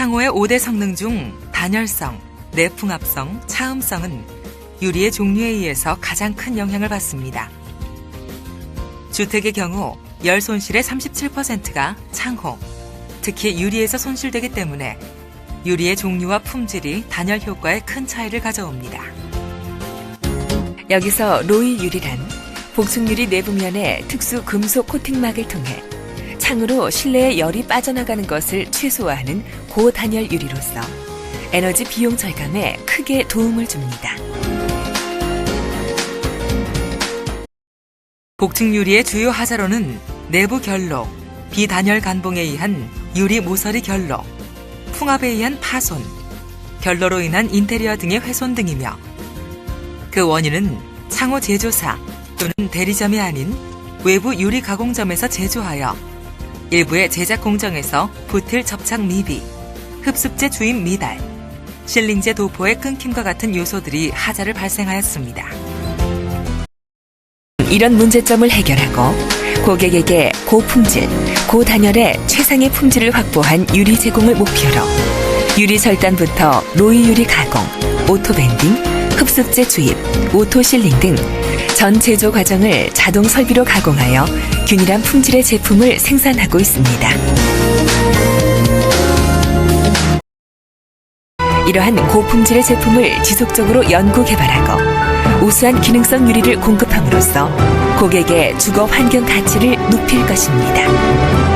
창호의 5대 성능 중 단열성, 내풍합성, 차음성은 유리의 종류에 의해서 가장 큰 영향을 받습니다. 주택의 경우 열 손실의 37%가 창호, 특히 유리에서 손실되기 때문에 유리의 종류와 품질이 단열 효과에 큰 차이를 가져옵니다. 여기서 로이 유리란 복층유리 내부면에 특수 금속 코팅막을 통해 창으로 실내에 열이 빠져나가는 것을 최소화하는 고단열 유리로서 에너지 비용 절감에 크게 도움을 줍니다. 복층 유리의 주요 하자로는 내부 결로, 비단열 간봉에 의한 유리 모서리 결로, 풍압에 의한 파손, 결로로 인한 인테리어 등의 훼손 등이며 그 원인은 창호 제조사 또는 대리점이 아닌 외부 유리 가공점에서 제조하여 일부의 제작 공정에서 부틀 접착 미비, 흡습제 주입 미달, 실링제 도포의 끊김과 같은 요소들이 하자를 발생하였습니다. 이런 문제점을 해결하고 고객에게 고품질, 고단열의 최상의 품질을 확보한 유리 제공을 목표로 유리 절단부터 로이 유리 가공, 오토 밴딩, 흡습제 주입, 오토 실링 등 전 제조 과정을 자동 설비로 가공하여 균일한 품질의 제품을 생산하고 있습니다. 이러한 고품질의 제품을 지속적으로 연구 개발하고 우수한 기능성 유리를 공급함으로써 고객의 주거 환경 가치를 높일 것입니다.